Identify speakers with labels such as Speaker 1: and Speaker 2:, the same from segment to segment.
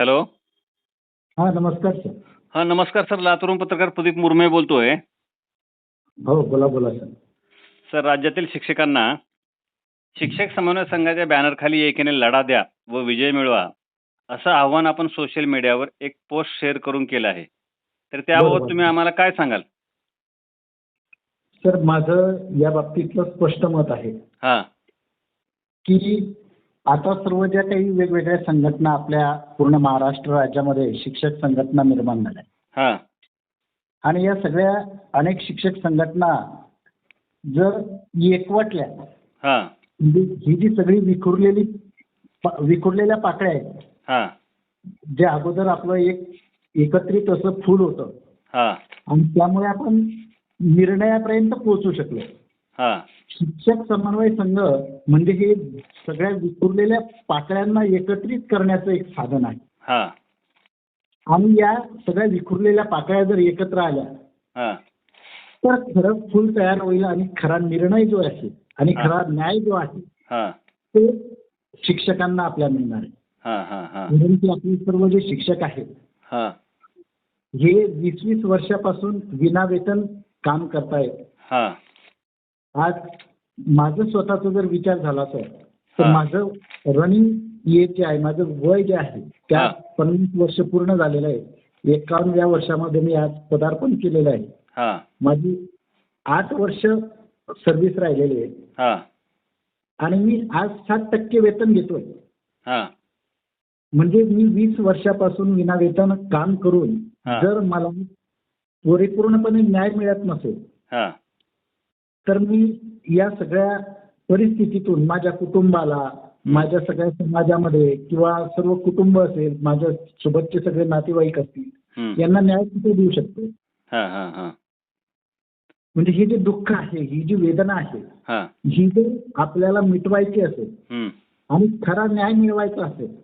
Speaker 1: Hello.
Speaker 2: हा नमस्कार sir.
Speaker 1: हां नमस्कार सर. लातूरून पत्रकार प्रदीप मुरमे बोलतोय.
Speaker 2: हो बोला बोला सर.
Speaker 1: सर राज्यातील शिक्षकांना शिक्षक समन्वय संघाच्या बॅनरखाली एकीने लढा द्या व विजय मिळवा असं आव्हान आपण सोशल मीडियावर एक पोस्ट शेअर करून केलं आहे. तर त्याबाबत
Speaker 2: बरोबर.
Speaker 1: तुम्ही आम्हाला काय सांगाल?
Speaker 2: सर माझं या बाबतीतलं स्पष्ट मत आहे
Speaker 1: हां.
Speaker 2: की आता सर्व ज्या काही वेगवेगळ्या संघटना आपल्या पूर्ण महाराष्ट्र राज्यामध्ये शिक्षक संघटना निर्माण झाल्या.
Speaker 1: हां.
Speaker 2: आणि या सगळ्या अनेक शिक्षक संघटना जर एकवटल्या
Speaker 1: हां.
Speaker 2: म्हणजे ही जी सगळी विखुरलेली पा- विखुरलेल्या पाकळ्या आहेत
Speaker 1: हां.
Speaker 2: जे अगोदर आपलं एक एकत्रित असं फूल होतं.
Speaker 1: हां.
Speaker 2: आणि त्यामुळे आपण निर्णयापर्यंत पोहोचू शकलो. शिक्षक समन्वय संघ म्हणजे हे सगळ्या विखुरलेल्या पाकळ्यांना एकत्रित करण्याचं एक साधन आहे.
Speaker 1: हां.
Speaker 2: आणि या सगळ्या विखुरलेल्या पाकळ्या जर एकत्र आल्या
Speaker 1: हां.
Speaker 2: तर खरं फुल तयार होईल आणि खरा निर्णय जो आहे आणि. खरा न्याय जो आहे
Speaker 1: हां.
Speaker 2: तो शिक्षकांना आपल्या मिळणार आहे.
Speaker 1: हां हां हां.
Speaker 2: म्हणून की आपले सर्व जे शिक्षक आहेत
Speaker 1: हां
Speaker 2: वीस वीस वर्षापासून विनावेतन काम करतायत.
Speaker 1: हां.
Speaker 2: आज माझं स्वतःचा जर विचार झाला सर तर. माझं रनिंग एज जे आहे माझं वय जे आहे त्या. पन्नास वर्ष पूर्ण झालेलं आहे. एकावन्नव्या वर्षामध्ये मी आज पदार्पण केलेलं आहे.
Speaker 1: हां.
Speaker 2: माझी आठ वर्ष सर्व्हिस राहिलेली आहे.
Speaker 1: हां.
Speaker 2: आणि मी आज सात टक्के वेतन घेतोय.
Speaker 1: हां.
Speaker 2: म्हणजे मी वीस वर्षापासून विनावेतन काम करून. जर मला परिपूर्णपणे न्याय मिळत नसेल तर मी या सगळ्या परिस्थितीतून माझ्या कुटुंबाला माझ्या सगळ्या समाजामध्ये किंवा सर्व कुटुंब असेल माझ्या सोबतचे सगळे नातेवाईक असतील. यांना न्याय कुठे देऊ शकतो
Speaker 1: हां हां हां
Speaker 2: म्हणजे हे जे दुःख आहे ही जी वेदना आहे
Speaker 1: हां
Speaker 2: जर आपल्याला मिटवायची असेल. आणि खरा न्याय मिळवायचा असेल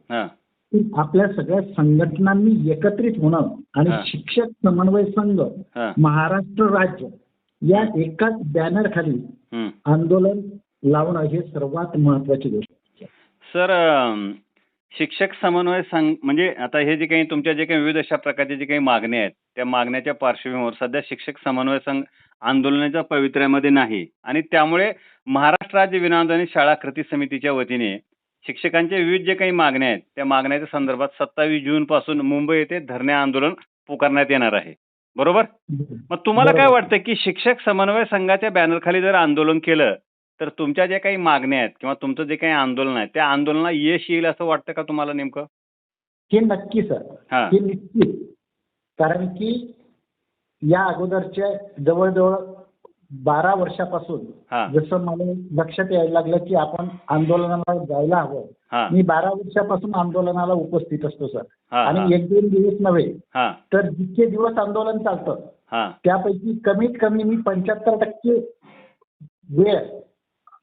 Speaker 2: तर आपल्या सगळ्या संघटनांनी एकत्रित होणं आणि. शिक्षक समन्वय संघ महाराष्ट्र राज्य या एकाच बॅनर खाली. आंदोलन लावणं हे सर्वात महत्वाची गोष्ट.
Speaker 1: सर शिक्षक समन्वय संघ म्हणजे आता हे जे काही तुमच्या जे काही विविध अशा प्रकारचे जे काही मागण्या आहेत त्या मागण्याच्या पार्श्वभूमीवर सध्या शिक्षक समन्वय संघ आंदोलनाच्या पवित्र्यामध्ये नाही आणि त्यामुळे महाराष्ट्र राज्य विनावधानी शाळा कृती समितीच्या वतीने शिक्षकांच्या विविध जे काही मागण्या आहेत त्या मागण्याच्या संदर्भात सत्तावीस जून पासून मुंबई येथे धरणे आंदोलन पुकारण्यात येणार आहे बरोबर? मग तुम्हाला काय. वाटतं की शिक्षक समन्वय संघाच्या बॅनरखाली जर आंदोलन केलं तर तुमच्या ज्या काही मागण्या आहेत किंवा तुमचं जे काही आंदोलन आहे त्या आंदोलनाला यश येईल असं वाटतं का तुम्हाला नेमकं?
Speaker 2: हे नक्की सर.
Speaker 1: हां.
Speaker 2: हे निश्चित कारण की या अगोदरच्या जवळजवळ बारा वर्षापासून
Speaker 1: हां.
Speaker 2: जसं मला लक्षात यायला लागलं की आपण आंदोलनाला जायला हवं.
Speaker 1: हां.
Speaker 2: मी बारा वर्षापासून आंदोलनाला उपस्थित असतो सर.
Speaker 1: हां
Speaker 2: आणि एक दोन दिवस नव्हे
Speaker 1: हां.
Speaker 2: तर जितके दिवस आंदोलन चालतं
Speaker 1: हां.
Speaker 2: त्यापैकी कमीत कमी मी पंच्याहत्तर टक्के वेळ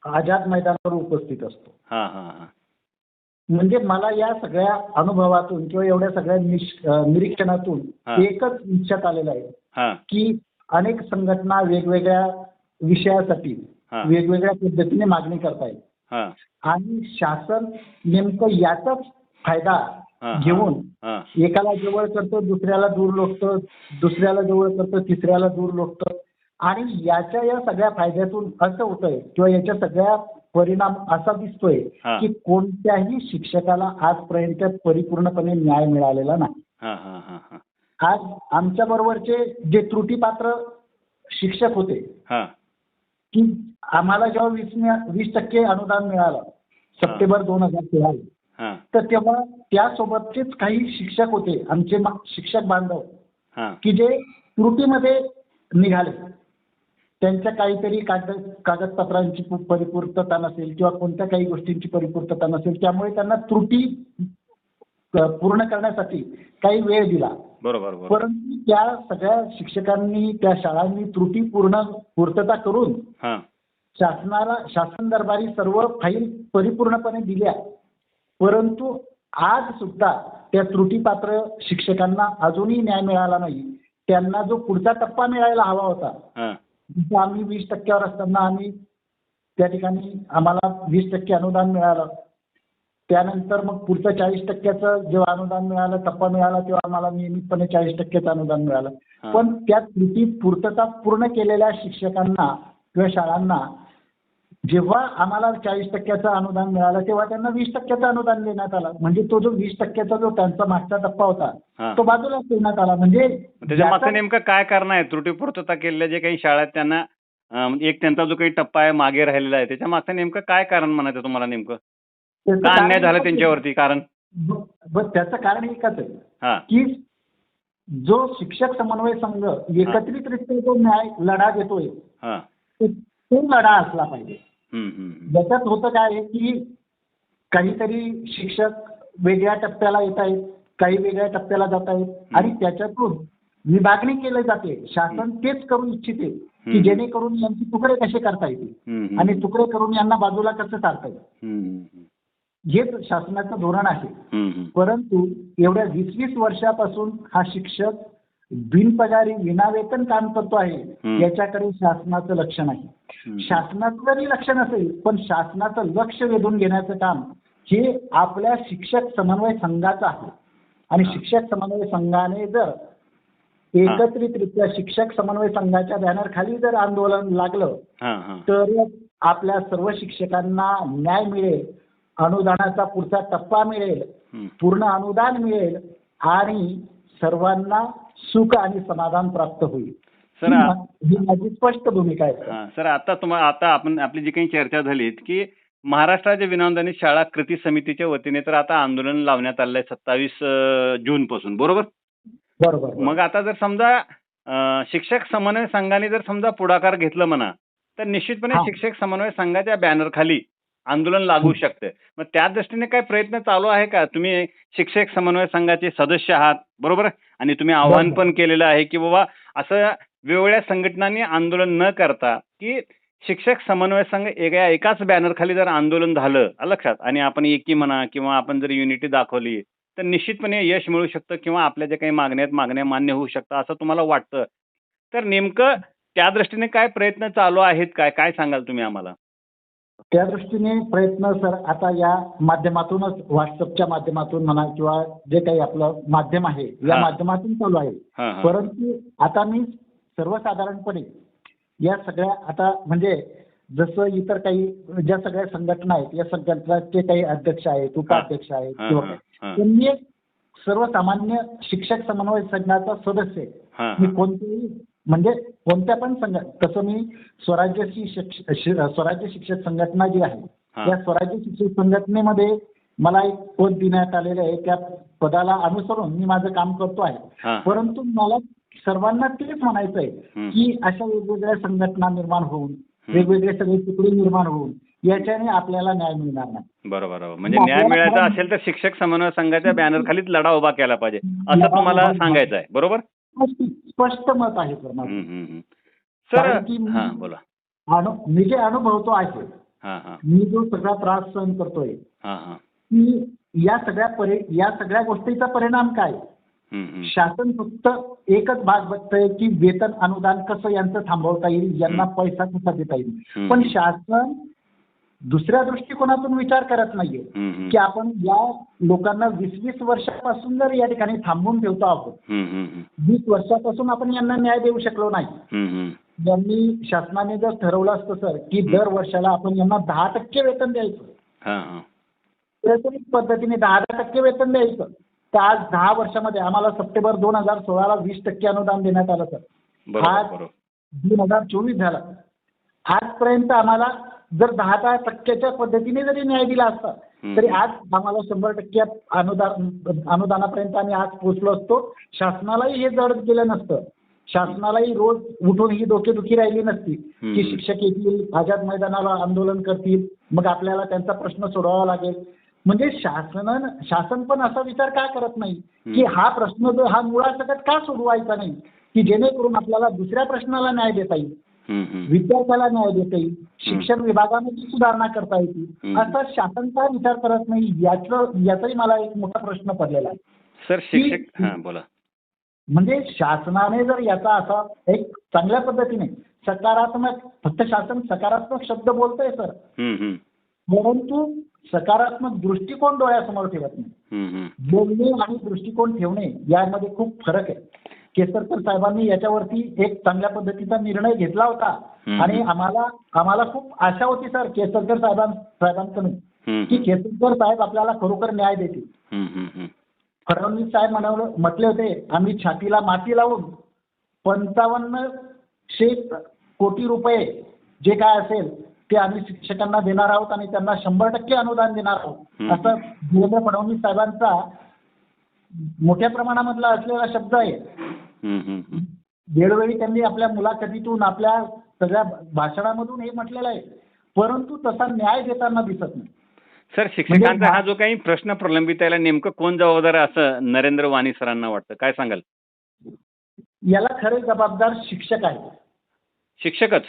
Speaker 2: आझाद मैदानावर उपस्थित असतो.
Speaker 1: हां हां हां.
Speaker 2: म्हणजे मला या सगळ्या अनुभवातून किंवा एवढ्या सगळ्या निश- अं, निरीक्षणातून
Speaker 1: हा.
Speaker 2: एकच लक्षात आलेलं आहे
Speaker 1: हां.
Speaker 2: की अनेक संघटना वेगवेगळ्या विषयासाठी
Speaker 1: हा.
Speaker 2: वेगवेगळ्या पद्धतीने मागणी करतायत
Speaker 1: हां
Speaker 2: आणि शासन नेमकं याचाच फायदा
Speaker 1: हा.
Speaker 2: घेऊन
Speaker 1: हां
Speaker 2: एकाला जवळ करतो दुसऱ्याला दूर लोकतं दुसऱ्याला जवळ करतो तिसऱ्याला दूर लोकतं आणि याच्या या सगळ्या फायद्यातून असं होतंय किंवा याच्या सगळ्या परिणाम असा दिसतोय
Speaker 1: हा.
Speaker 2: की कोणत्याही शिक्षकाला आजपर्यंत परिपूर्णपणे न्याय मिळालेला नाही
Speaker 1: हां हां हां हां
Speaker 2: आज आमच्या बरोबरचे जे त्रुटीपात्र शिक्षक होते
Speaker 1: हां.
Speaker 2: की आम्हाला जेव्हा वीस मिळा- वीस टक्के अनुदान मिळालं सप्टेंबर दोन हजार तेराला
Speaker 1: हां.
Speaker 2: तर तेव्हा त्यासोबतचेच काही शिक्षक होते आमचे मा- शिक्षक बांधव
Speaker 1: हां.
Speaker 2: की जे त्रुटीमध्ये निघाले. त्यांच्या काहीतरी कागद कागदपत्रांची पू- परिपूर्तता नसेल किंवा कोणत्या काही गोष्टींची परिपूर्तता नसेल त्यामुळे त्यांना त्रुटी अ, पूर्ण करण्यासाठी काही वेळ दिला.
Speaker 1: बरोबर बरोबर.
Speaker 2: परंतु त्या सगळ्या शिक्षकांनी त्या शाळांनी त्रुटी पूर्ण पूर्तता करून
Speaker 1: हां.
Speaker 2: शासनाला शासन दरबारी सर्व फाईल परिपूर्णपणे दिल्या. परंतु आज सुद्धा त्या त्रुटीपात्र शिक्षकांना अजूनही न्याय मिळाला नाही. त्यांना जो पुढचा टप्पा मिळायला हवा होता
Speaker 1: हां.
Speaker 2: जिथं आम्ही वीस टक्क्यावर असताना आम्ही त्या ठिकाणी आम्हाला वीस टक्के अनुदान मिळालं. त्यानंतर मग पुढचं चाळीस टक्क्याचं जेव्हा अनुदान मिळालं टप्पा मिळाला तेव्हा आम्हाला नियमितपणे चाळीस टक्क्याचं अनुदान मिळालं. पण त्या त्रुटी पूर्तता पूर्ण केलेल्या शिक्षकांना किंवा शाळांना जेव्हा आम्हाला चाळीस टक्क्याचं अनुदान मिळालं तेव्हा त्यांना वीस टक्क्याचं अनुदान देण्यात आलं. म्हणजे तो जो वीस टक्क्याचा जो त्यांचा मागचा टप्पा. होता तो बाजूला ठेवण्यात आला. म्हणजे
Speaker 1: त्याच्या मागचं
Speaker 2: ज्याचा-
Speaker 1: नेमकं काय कारण आहे? त्रुटीपूर्तता केलेल्या जे काही शाळा आहेत त्यांना एक त्यांचा जो काही टप्पा आहे मागे राहिलेला आहे त्याच्या मागचं नेमकं काय कारण म्हणायचं तुम्हाला नेमकं? का अन्याय झाला. त्यांच्यावरती? कारण?
Speaker 2: त्याचं कारण एकच आहे.
Speaker 1: हा.
Speaker 2: की जो शिक्षक समन्वय संघ एकत्रितरित्या जो न्याय लढा देतोय
Speaker 1: हा.
Speaker 2: तो लढा असला पाहिजे. ज्याच्यात होतं काय आहे की काहीतरी शिक्षक वेगळ्या टप्प्याला येत आहेत काही वेगळ्या टप्प्याला जात आहेत आणि त्याच्यातून विभागणी केली जाते. शासन तेच करू इच्छिते की. जेणेकरून यांचे तुकडे कसे करता येतील. आणि तुकडे करून यांना बाजूला कसं काढता येईल? हेच शासनाचं धोरण आहे. परंतु एवढ्या वीस वीस वर्षापासून हा शिक्षक बिनपगारी विनावेतन काम करतो आहे. याच्याकडे शासनाचं लक्ष नाही. शासनाचं जरी लक्ष नसेल पण शासनाचं लक्ष वेधून घेण्याचं काम हे आपल्या शिक्षक समन्वय संघाचं आहे आणि शिक्षक समन्वय संघाने जर एकत्रितरित्या शिक्षक समन्वय संघाच्या बॅनर खाली जर आंदोलन लागलं तर आपल्या सर्व शिक्षकांना न्याय मिळेल अनुदानाचा पुढचा टप्पा मिळेल. पूर्ण अनुदान मिळेल आणि सर्वांना सुख आणि समाधान प्राप्त होईल
Speaker 1: सर
Speaker 2: ही माझी स्पष्ट भूमिका आहे
Speaker 1: सर आता तुम्हाला आता आपण आपली जी काही चर्चा झाली की महाराष्ट्र राज्य विनोदनी शाळा कृती समितीच्या वतीने तर आता आंदोलन लावण्यात आलं आहे सत्तावीस जून पासून बरोबर
Speaker 2: बरोबर
Speaker 1: मग आता जर समजा शिक्षक समन्वय संघाने जर समजा पुढाकार घेतलं म्हणा तर निश्चितपणे. शिक्षक समन्वय संघाच्या बॅनर खाली आंदोलन लागू. शकते. मग त्या दृष्टीने काय प्रयत्न चालू आहे का? तुम्ही शिक्षक समन्वय संघाचे सदस्य आहात बरोबर? आणि तुम्ही आव्हान. पण केलेलं आहे की बाबा असं वेगवेगळ्या संघटनांनी आंदोलन न करता की शिक्षक समन्वय संघ एका एकाच बॅनर खाली जर आंदोलन झालं लक्षात? आणि आपण एकी म्हणा किंवा आपण जर युनिटी दाखवली तर निश्चितपणे यश मिळू शकतं किंवा आपल्या ज्या काही मागण्या आहेत मागण्या मान्य होऊ शकतात असं तुम्हाला वाटतं? तर नेमकं त्या दृष्टीने काय प्रयत्न चालू आहेत काय काय सांगाल तुम्ही आम्हाला?
Speaker 2: त्या दृष्टीने प्रयत्न सर आता या माध्यमातूनच व्हॉट्सअपच्या माध्यमातून म्हणा किंवा जे काही आपलं माध्यम आहे या. माध्यमातून चालू आहे. परंतु आता मी सर्वसाधारणपणे या सगळ्या आता म्हणजे जसं इतर काही ज्या सगळ्या संघटना आहेत या संघटनाचे काही अध्यक्ष आहेत उपाध्यक्ष आहेत किंवा. त्यांनी एक सर्वसामान्य शिक्षक समन्वय संघाचा सदस्य आहे. मी कोणतेही म्हणजे कोणत्या पण संघ तसं मी स्वराज्याची शिक्ष शि- स्वराज्य शिक्षक संघटना जी आहे. त्या स्वराज्य शिक्षक संघटनेमध्ये मला एक पद देण्यात आलेलं आहे त्या पदाला अनुसरून मी माझं काम करतो आहे. परंतु मला सर्वांना तेच म्हणायचं आहे. की अशा वेगवेगळ्या संघटना निर्माण होऊन. वेगवेगळे सगळे तुकडे निर्माण होऊन याच्याने आपल्याला न्याय मिळणार नाही
Speaker 1: बरोबर म्हणजे न्याय मिळायचा असेल तर शिक्षक समन्वय संघाच्या बॅनर खालीच लढा उभा केला पाहिजे असं तुम्हाला सांगायचं आहे बरोबर
Speaker 2: स्पष्ट मत आहे सर माझं.
Speaker 1: सर
Speaker 2: कारण की मी-
Speaker 1: हां बोला
Speaker 2: अनु मी जे अनुभवतो आहे
Speaker 1: हां हां
Speaker 2: मी जो सगळा त्रास सहन करतोय
Speaker 1: हां हां
Speaker 2: की या सगळ्या परि या सगळ्या गोष्टीचा परिणाम काय
Speaker 1: हम्म, हम्म.
Speaker 2: शासन फक्त एकच भाग बघतंय की वेतन अनुदान कसं यांचं थांबवता येईल यांना. पैसा कसा देता येईल. पण शासन दुसऱ्या दृष्टिकोनातून विचार करत नाहीये. की आपण या लोकांना वीस वीस वर्षापासून जर या ठिकाणी थांबवून ठेवतो आहोत. वीस वर्षापासून आपण यांना न्याय देऊ शकलो नाही. यांनी शासनाने जर ठरवलं असतं सर की दर वर्षाला आपण यांना दहा टक्के वेतन द्यायचं. पद्धतीने दहा टक्के वेतन द्यायचं. तर आज दहा वर्षामध्ये आम्हाला सप्टेंबर दोन हजार सोळाला वीस टक्के अनुदान देण्यात आलं सर. आज दोन हजार चोवीस झाला. आजपर्यंत आम्हाला जर दहा दहा टक्क्याच्या पद्धतीने जरी न्याय दिला असता. तरी आज आम्हाला शंभर टक्के अनुदान अनुदानापर्यंत आम्ही आज पोहोचलो असतो शासनालाही हे जड गेलं नसतं शासनालाही रोज उठून ही डोकेदुखी राहिली नसती. की शिक्षक येतील आझाद मैदानाला आंदोलन करतील मग आपल्याला त्यांचा प्रश्न सोडवावा लागेल म्हणजे शासन शासन पण असा विचार का करत नाही की. हा प्रश्न जो हा मुळासकट का सोडवायचा नाही की जेणेकरून आपल्याला दुसऱ्या प्रश्नाला न्याय देता येईल. विद्यार्थ्याला न्याय देता. येईल शिक्षण विभागामध्ये सुधारणा करता येतील. असा शासन का विचार करत नाही याचं याचाही मला एक मोठा प्रश्न पडलेला आहे.
Speaker 1: सर शिक्षक हां बोला.
Speaker 2: म्हणजे शासनाने जर याचा असा एक चांगल्या पद्धतीने सकारात्मक फक्त शासन सकारात्मक शब्द बोलतंय सर.
Speaker 1: हम्म, हम्म.
Speaker 2: परंतु सकारात्मक दृष्टिकोन डोळ्यासमोर ठेवत नाही. बोलणे आणि दृष्टिकोन ठेवणे यामध्ये खूप फरक आहे. केसरकर साहेबांनी याच्यावरती एक चांगल्या पद्धतीचा निर्णय घेतला होता. आणि आम्हाला आम्हाला खूप आशा होती सर केसरकर साहेबां साहेबांकडून की केसरकर साहेब आपल्याला खरोखर न्याय देतील. फडणवीस साहेब म्हणावलं म्हटले होते आम्ही छातीला माती लावून पंचावन्नशे कोटी रुपये जे काय असेल ते आम्ही शिक्षकांना देणार आहोत आणि त्यांना शंभर टक्के अनुदान देणार आहोत. असं देवेंद्र फडणवीस साहेबांचा मोठ्या प्रमाणामधला असलेला शब्द आहे. वेळोवेळी त्यांनी आपल्या मुलाखतीतून आपल्या सगळ्या भाषणामधून हे म्हटलेलं आहे. परंतु तसा न्याय देताना दिसत नाही.
Speaker 1: सर शिक्षकांचा
Speaker 2: म्हणजे
Speaker 1: हा जो काही प्रश्न प्रलंबित आहे नेमकं कोण जबाबदार आहे असं नरेंद्र वाणी सरांना वाटतं? काय सांगाल?
Speaker 2: याला खरे जबाबदार शिक्षक आहेत.
Speaker 1: शिक्षकच?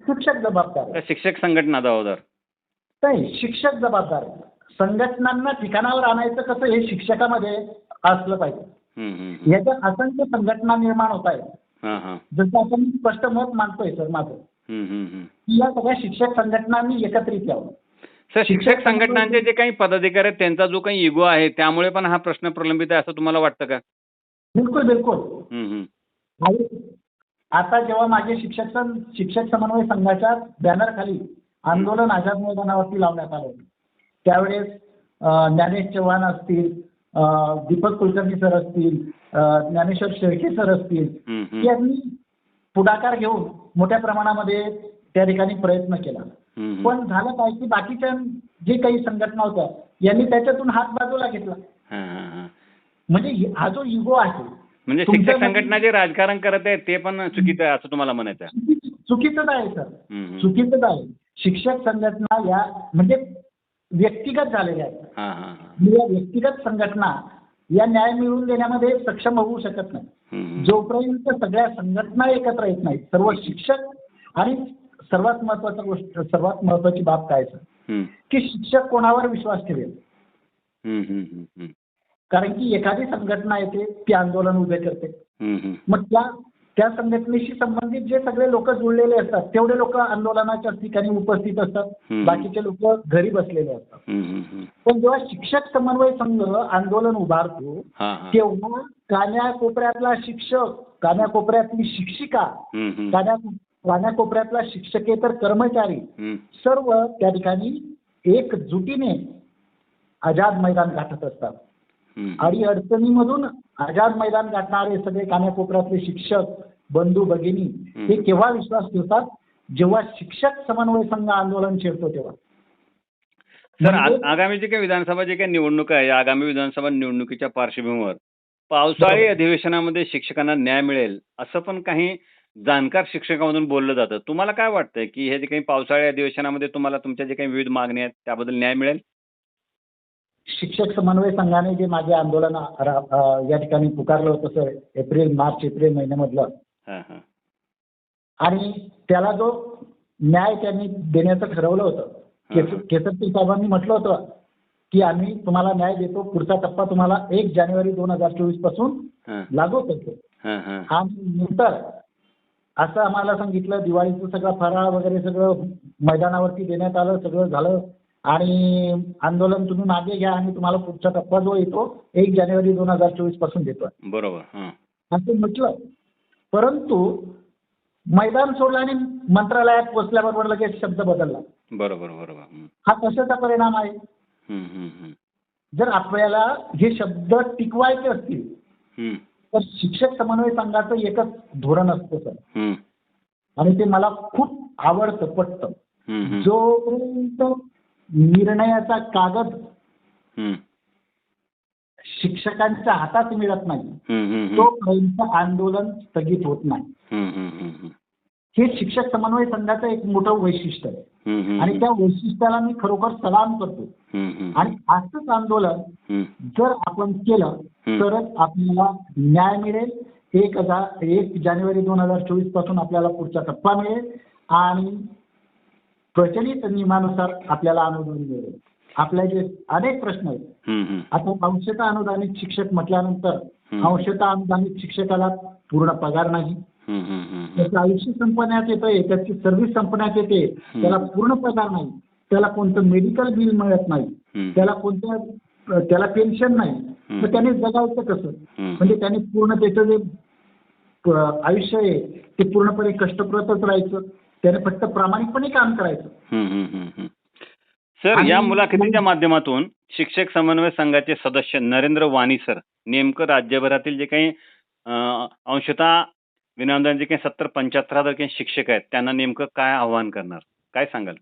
Speaker 2: शिक्षक जबाबदार
Speaker 1: शिक्षक संघटना जबाबदार?
Speaker 2: नाही शिक्षक जबाबदार. संघटनांना ठिकाणावर आणायचं कसं हे शिक्षकामध्ये असलं पाहिजे. याच्यात असंख्य संघटना निर्माण होत आहेत.
Speaker 1: हा हा.
Speaker 2: जसं आपण स्पष्ट मत मानतोय सर माझं. की या सगळ्या शिक्षक संघटनांनी एकत्रित यावं.
Speaker 1: सर शिक्षक संघटनांचे जे काही पदाधिकारी आहेत त्यांचा जो काही इगो आहे त्यामुळे पण हा प्रश्न प्रलंबित आहे असं तुम्हाला वाटतं का?
Speaker 2: बिलकुल बिलकुल. आता जेव्हा माझे शिक्षक शिक्षक समन्वय संघाच्या बॅनरखाली आंदोलन आझाद मैदानावरती लावण्यात आलं त्यावेळेस ज्ञानेश चव्हाण असतील दीपक कुलकर्णी सर असतील ज्ञानेश्वर शेळके सर असतील. यांनी पुढाकार घेऊन मोठ्या प्रमाणामध्ये त्या ठिकाणी प्रयत्न केला. पण झालं काय की बाकीच्या जे काही संघटना होत्या यांनी त्याच्यातून हात बाजूला घेतला
Speaker 1: हा, हा, हा.
Speaker 2: म्हणजे हि- जो इगो आहे
Speaker 1: म्हणजे शिक्षक संघटना जे राजकारण करत आहे ते पण चुकीचं आहे असं तुम्हाला म्हणायचं
Speaker 2: चुकीचंच आहे सर. चुकीचंच आहे शिक्षक संघटना या म्हणजे व्यक्तिगत झालेल्या आहेत.
Speaker 1: हा हा हा.
Speaker 2: या व्यक्तिगत संघटना या न्याय मिळवून देण्यामध्ये सक्षम होऊ शकत नाही. जोपर्यंत सगळ्या संघटना एकत्र येत नाहीत सर्व शिक्षक आणि सर्वात महत्त्वाचा गोष्ट सर्वात महत्वाची बाब काय सर? की शिक्षक कोणावर विश्वास ठेवेल. कारण की एखादी संघटना येते ती आंदोलन उभे करते. मग त्या त्या संघटनेशी संबंधित जे सगळे लोक जुळलेले असतात तेवढे लोक आंदोलनाच्या ठिकाणी उपस्थित असतात. बाकीचे लोक घरी बसलेले असतात. पण जेव्हा शिक्षक समन्वय संघ आंदोलन उभारतो तेव्हा कान्याकोपऱ्यातला शिक्षक कान्याकोपऱ्यातली शिक्षिका
Speaker 1: हम्म, हम्म.
Speaker 2: कान्या कान्याकोपऱ्यातला शिक्षकेतर कर्मचारी. सर्व त्या ठिकाणी एकजुटीने आझाद मैदान गाठत असतात. आणि अडचणीमधून आझाद मैदान गाठणारे सगळे कान्याकोपऱ्यातले शिक्षक बंधू भगिनी हे. केव्हा विश्वास ठेवतात जेव्हा शिक्षक समन्वय संघ आंदोलन छेडतो तेव्हा
Speaker 1: सर
Speaker 2: म्हणजे-
Speaker 1: आगामी जे काही विधानसभा जे काही निवडणूक आहे आगामी विधानसभा निवडणुकीच्या पार्श्वभूमीवर पावसाळी. अधिवेशनामध्ये शिक्षकांना न्याय मिळेल असं पण काही जाणकार शिक्षकामधून बोललं जातं तुम्हाला काय वाटतंय की हे जे काही पावसाळी अधिवेशनामध्ये तुम्हाला तुमच्या जे काही विविध मागणी आहेत त्याबद्दल न्याय मिळेल
Speaker 2: शिक्षक समन्वय संघाने जे माझे आंदोलन या ठिकाणी पुकारलं होतं सर एप्रिल मार्च एप्रिल महिन्यामधलं
Speaker 1: हा हा.
Speaker 2: आणि त्याला जो न्याय त्यांनी देण्याचं ठरवलं होतं केस. केसरकर साहेबांनी म्हटलं होतं की आम्ही तुम्हाला न्याय देतो पुढचा टप्पा तुम्हाला एक जानेवारी दोन हजार
Speaker 1: चोवीसपासून
Speaker 2: लागू करतो. आणि नंतर असं आम्हाला सांगितलं दिवाळीचं सगळं फराळ वगैरे सगळं मैदानावरती देण्यात आलं सगळं झालं. आणि आंदोलन तुम्ही मागे घ्या आणि तुम्हाला पुढचा टप्पा जो येतो एक जानेवारी दोन हजार चोवीसपासून देतो
Speaker 1: बरोबर
Speaker 2: असं म्हटलं परंतु मैदान सोडलं आणि मंत्रालयात पोचल्याबरोबर लगेच शब्द बदलला.
Speaker 1: बरोबर बरोबर.
Speaker 2: हा कशाचा परिणाम आहे. जर आपल्याला हे शब्द टिकवायचे असतील तर शिक्षक समन्वय संघाचं एकच धोरण असतं सर. आणि ते मला खूप आवडतं पटतं. जोपर्यंत निर्णयाचा कागद शिक्षकांच्या हातात मिळत नाही. तोपर्यंत आंदोलन स्थगित होत नाही. हे शिक्षक समन्वय संघाचं एक मोठं वैशिष्ट्य आहे आणि त्या वैशिष्ट्याला मी खरोखर सलाम करतो आणि असंच आंदोलन. जर आपण केलं. तरच आपल्याला न्याय मिळेल एक हजार एक जानेवारी दोन हजार चोवीसपासून आपल्याला पुढचा टप्पा मिळेल आणि प्रचलित नियमानुसार आपल्याला अनुदान मिळेल आपले जे अनेक प्रश्न आहेत. आता अंशतः अनुदानित शिक्षक म्हटल्यानंतर. अंशतः अनुदानित शिक्षकाला पूर्ण पगार नाही
Speaker 1: हम्म, हम्म, हम्म.
Speaker 2: त्याचं आयुष्य संपण्यात येतंय त्याची सर्व्हिस संपण्यात येते त्याला पूर्ण पगार नाही त्याला कोणतं मेडिकल बिल मिळत नाही. त्याला कोणतं त्याला पेन्शन नाही. मग त्याने जगायचं कसं. म्हणजे त्याने पूर्ण त्याचं जे आयुष्य आहे ते पूर्णपणे कष्टप्रदच राहायचं त्याने फक्त प्रामाणिकपणे काम करायचं
Speaker 1: हम्म, हम्म, हम्म, हम्म. सर या मुलाखतीच्या माध्यमातून शिक्षक समन्वय संघाचे सदस्य नरेंद्र वाणी सर नेमकं राज्यभरातील जे काही अं, अंशतः विनामदान जे काही सत्तर पंच्याहत्तर हजार काही शिक्षक आहेत त्यांना नेमकं काय आव्हान करणार? काय सांगाल?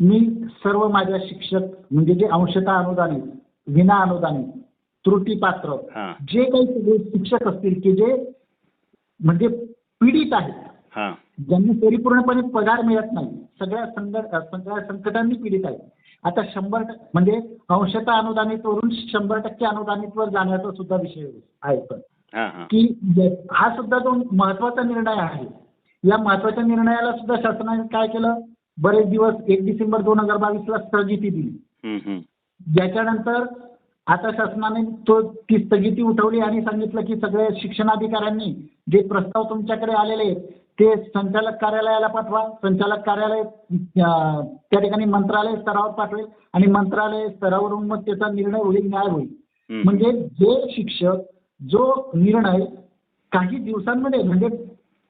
Speaker 2: मी सर्व माझ्या शिक्षक म्हणजे जे अंशतः अनुदानित विना अनुदानित त्रुटीपात्र
Speaker 1: हा.
Speaker 2: जे काही सगळे शिक्षक असतील की जे म्हणजे पीडित आहेत
Speaker 1: हा.
Speaker 2: ज्यांनी परिपूर्णपणे पगार मिळत नाही सगळ्या संकट सगळ्या संकटांनी पीडित आहेत. आता शंभर टक्के म्हणजे अंशतः अनुदानितवरून शंभर टक्के अनुदानितवर जाण्याचा सुद्धा विषय आहे पण. की हा सुद्धा जो महत्त्वाचा निर्णय आहे या महत्त्वाच्या निर्णयाला सुद्धा शासनाने काय केलं? बरेच दिवस एक डिसेंबर दोन हजार बावीसला स्थगिती दिली. ज्याच्यानंतर आता शासनाने तो ती स्थगिती उठवली आणि सांगितलं की सगळ्या शिक्षणाधिकाऱ्यांनी जे प्रस्ताव तुमच्याकडे आलेले आहेत ते संचालक कार्यालयाला पाठवा संचालक कार्यालय त्या ठिकाणी मंत्रालय स्तरावर पाठवेल आणि मंत्रालय स्तरावरून मग त्याचा निर्णय होईल न्याय होईल. म्हणजे जे शिक्षक जो निर्णय काही दिवसांमध्ये म्हणजे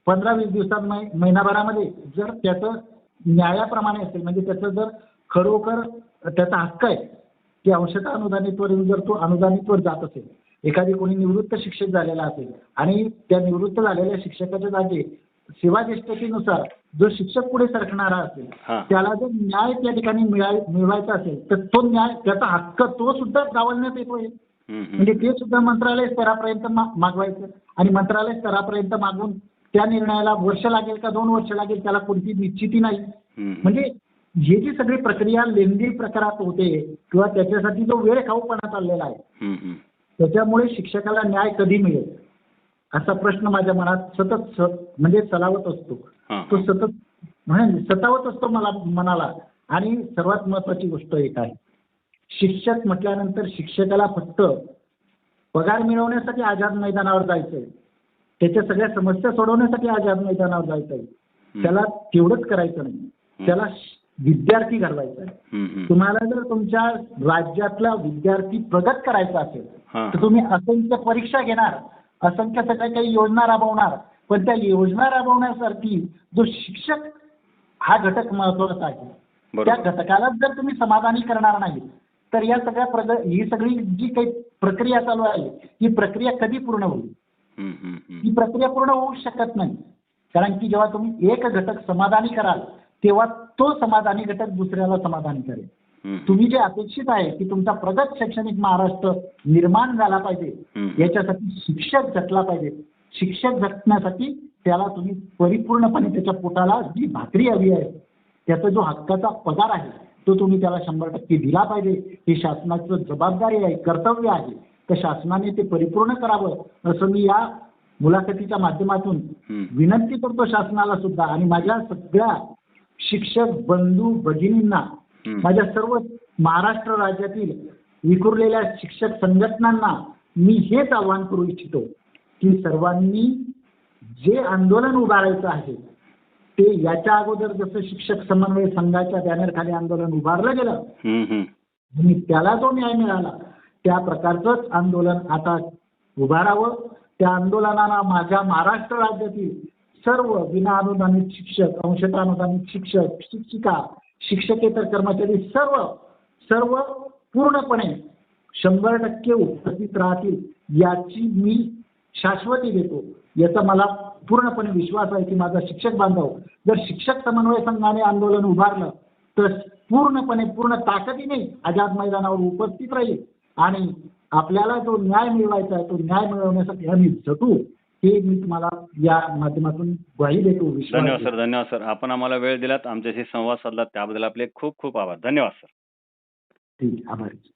Speaker 2: पंधरा वीस दिवसांमध्ये महिनाभरामध्ये जर त्याचं न्यायाप्रमाणे असेल म्हणजे त्याचं जर खरोखर त्याचा हक्क आहे की अंशतः अनुदानितवर येऊन जर तो अनुदानितवर जात असेल एखादी कोणी निवृत्त शिक्षक झालेला असेल आणि त्या निवृत्त झालेल्या शिक्षकाच्या जागी सेवा ज्येष्ठतेनुसार जो शिक्षक पुढे सरकणारा असेल
Speaker 1: हा.
Speaker 2: त्याला जर न्याय त्या ठिकाणी मिळाय मिळवायचा असेल तर तो न्याय त्याचा हक्क तो सुद्धा डावलण्यात
Speaker 1: हम्म, हम्म.
Speaker 2: म्हणजे ते सुद्धा मंत्रालय स्तरापर्यंत मा- मागवायचं आणि मंत्रालय स्तरापर्यंत मागून त्या निर्णयाला वर्ष लागेल का दोन वर्ष लागेल त्याला कोणती निश्चिती नाही
Speaker 1: हम्म.
Speaker 2: म्हणजे ही जी सगळी प्रक्रिया लेंदी प्रकारात होते किंवा त्याच्यासाठी जो वेळ खाऊपणा चाललेला आहे
Speaker 1: हम्म, हम्म.
Speaker 2: त्याच्यामुळे शिक्षकाला न्याय कधी मिळेल असा प्रश्न माझ्या मनात सतत म्हणजे सलावत असतो. तो. सतत म्हणजे सतावत असतो मला मनाला. आणि सर्वात महत्वाची गोष्ट एक आहे. शिक्षक म्हटल्यानंतर शिक्षकाला फक्त पगार मिळवण्यासाठी आझाद मैदानावर जायचंय. त्याच्या सगळ्या समस्या सोडवण्यासाठी आझाद मैदानावर जायचंय. त्याला तेवढंच करायचं नाही. त्याला विद्यार्थी घडवायचा आहे. तुम्हाला जर तुमच्या राज्यातला विद्यार्थी प्रगत करायचा असेल. तर तुम्ही असंख्य परीक्षा घेणार. असंख्य सगळ्या काही योजना राबवणार. पण त्या योजना राबवण्यासाठी जो शिक्षक हा घटक महत्त्वाचा आहे. त्या घटकाला जर तुम्ही समाधानी करणार नाही तर या सगळ्या प्रग ही सगळी जी काही प्रक्रिया चालू आहे ही प्रक्रिया कधी पूर्ण होईल. ही प्रक्रिया पूर्ण होऊ शकत नाही. कारण की जेव्हा तुम्ही एक घटक समाधानी कराल तेव्हा तो समाधानी घटक दुसऱ्याला समाधानी करेल. तुम्ही जे अपेक्षित आहे की तुमचा प्रगत शैक्षणिक महाराष्ट्र निर्माण झाला पाहिजे. याच्यासाठी शिक्षक झटला पाहिजे शिक्षक झटण्यासाठी त्याला तुम्ही परिपूर्णपणे त्याच्या पोटाला जी भाकरी हवी आहे त्याचा जो हक्काचा पगार आहे तो तुम्ही त्याला शंभर टक्के दिला पाहिजे ही शासनाचं जबाबदारी आहे कर्तव्य आहे तर शासनाने ते परिपूर्ण करावं असं मी या मुलाखतीच्या माध्यमातून. विनंती करतो शासनाला सुद्धा आणि माझ्या सगळ्या शिक्षक बंधू भगिनींना. माझ्या सर्व महाराष्ट्र राज्यातील विखुरलेल्या शिक्षक संघटनांना मी हेच आवाहन करू इच्छितो की सर्वांनी जे आंदोलन उभारायचं आहे ते याच्या अगोदर जसं शिक्षक समन्वय संघाच्या बॅनरखाली आंदोलन उभारलं गेलं. आणि त्याला जो न्याय मिळाला त्या प्रकारचंच आंदोलन आता उभारावं त्या आंदोलनाला माझ्या महाराष्ट्र राज्यातील सर्व विना अनुदानित शिक्षक अंशतः अनुदानित शिक्षक शिक्षिका शिक्षकेतर कर्मचारी सर्व सर्व पूर्णपणे शंभर टक्के उपस्थित राहतील याची मी शाश्वती देतो. याचा मला पूर्णपणे विश्वास आहे की माझा शिक्षक बांधव जर शिक्षक समन्वय संघाने आंदोलन उभारलं तर पूर्णपणे पूर्ण ताकदीने आझाद मैदानावर उपस्थित राहील. आणि आपल्याला जो न्याय मिळवायचा आहे तो न्याय मिळवण्यासाठी आम्ही झटू हे मी तुम्हाला या माध्यमातून ग्वाही देतो विश्वास
Speaker 1: धन्यवाद
Speaker 2: देतो.
Speaker 1: सर. धन्यवाद सर. आपण आम्हाला वेळ दिलात. आमच्याशी संवाद साधला त्याबद्दल आपले खूप खूप आभार. धन्यवाद सर.
Speaker 2: ठीक आहे, आभारी.